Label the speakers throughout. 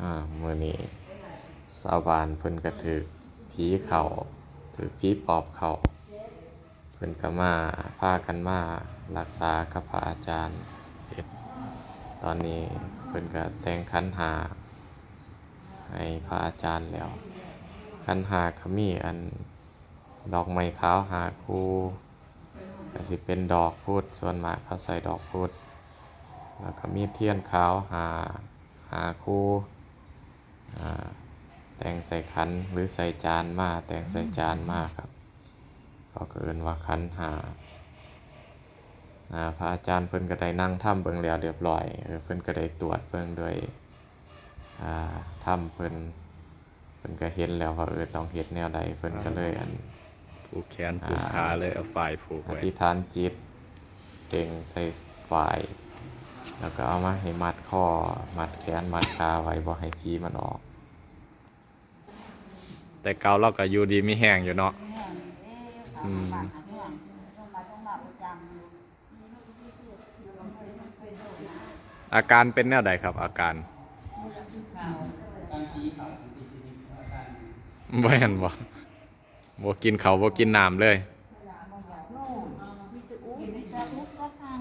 Speaker 1: อ่ามื้อนี้ชาวบ้านเพิ่นก็ถูกผีเข้าถูกผีปอบเข้า เพิ่นก็มาพากันมารักษากับพระอาจารย์ ตอนนี้เพิ่นก็แต่งขันหาให้พระอาจารย์แล้ว ขันหาก็มีอันดอกไม้ขาวหาคู่ก็สิเป็นดอกพุธส่วนมากเขาใส่ดอกพุธแล้วก็มีเทียนขาวหาหาคู่ แต่งใส่ขันหรือใส่จานมาแต่งใส่จานมาครับก็เอิ้นว่าขันหาอ่าพระอาจารย์เพิ่นก็ได้นั่งถ้ำเบิ่งแล้วเรียบร้อยเออเพิ่นก็ได้ตรวจเบิ่งด้วยอ่าถ้ำเพิ่นเพิ่นก็เห็นแล้วว่าเออต้องเฮ็ดแนวใดเพิ่นก็เลยอัน
Speaker 2: ผูกแขนผูกขาเลยเอาฝ่ายผูก
Speaker 1: อ
Speaker 2: ไว้
Speaker 1: ธิษฐานจิตเก่งใส่ฝ่าย แล้วก็เอามาให้มัดข้อ มัดแขน มัดขาไว้บ่ให้ผีมันออก
Speaker 2: แต่เกาเราก็อยู่ดีมีแห้งอยู่เนาะ
Speaker 3: แห้งเอ๊ะถามบ้านหาเรื่องต้องมอา
Speaker 2: การเป็นแนวใดครับ อาการบ่เห็นบ่บ่กินเขาวบ่กินน้ำเลย
Speaker 3: โน่นมีแต่อู้มีแต่ทุกข์ก็พัง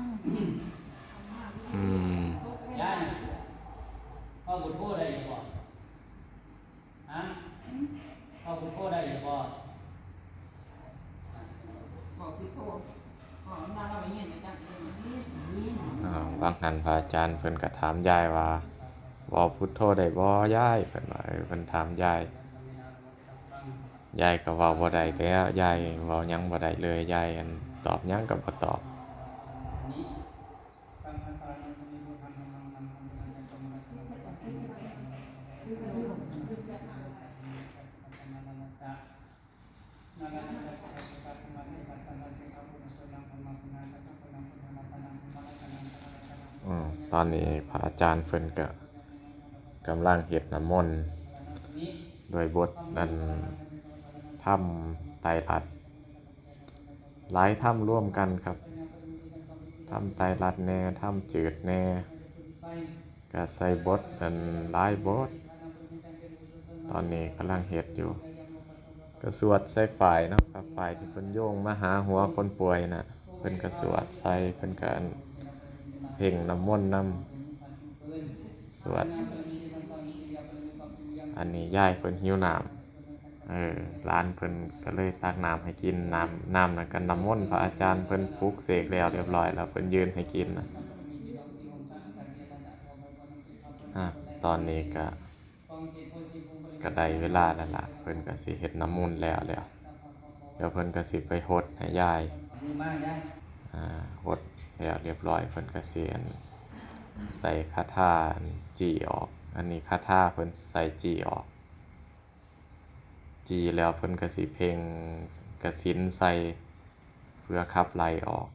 Speaker 2: อืม
Speaker 4: ย่าน พ่อบุญโคได้อยู่บ่ฮะพ่อบุญโคได้อยู่บ่
Speaker 3: บอกพี่โทบอกมาเราไม่เห็นจัง
Speaker 1: อ่าบางหันพระอาจารย์เพิ่นก็ถามยายว่าบ่พุทโธได้บ่ยายเพิ่นว่าเออเพิ่นถามยายยายก็เว้าบ่ได้แต่ยายเว้าหยังบ่ได้เลยยายอันตอบหยังก็บ่ตอบ ตอนนี้พระอาจารย์เพิ่นก็กำลังเฮ็ดน้ำมนต์โดยบทนั้นถ้ำไตรลัดหลายถ้ำร่วมกันครับถ้ำไตรลัดแน่ถ้ำจืดแน่ก็ใส่บทนั้นหลายบท ตอนนี้กำลังเฮ็ดอยู่ก็สวดใส่ฝ่ายเนาะครับฝ่ายที่เพิ่นโยงมาหาหัวคนป่วยน่ะเพิ่นก็สวดใส่เพิ่นก็อันเพ่งน้ำมนต์นำสวด อันนี้ย่ายเพิ่นหิวน้ำเออร้านเพิ่นก็เลยตักน้ำให้กินน้ำน้ำนั่นก็น้ำมนต์พระอาจารย์เพิ่นปลุกเสกแล้วเรียบร้อยแล้วเพิ่นยืนให้กินนะอะตอนนี้ก็ ก็ได้เวลาแล้วล่ะเพิ่นก็สิเฮ็ดน้ำมนต์แล้วแล้วเดี๋ยวเพิ่นก็สิไปฮดให้ยาย
Speaker 4: อมากย่า
Speaker 1: หดแล้วเรียบร้อยเพิ่นก็เสียนใส่คาถาจีออก อันนี้คาถาเพิ่นใส่จีออก จีแล้วเพิ่นก็สิเพ่งกระสินใส่เพื่อขับไล่ออก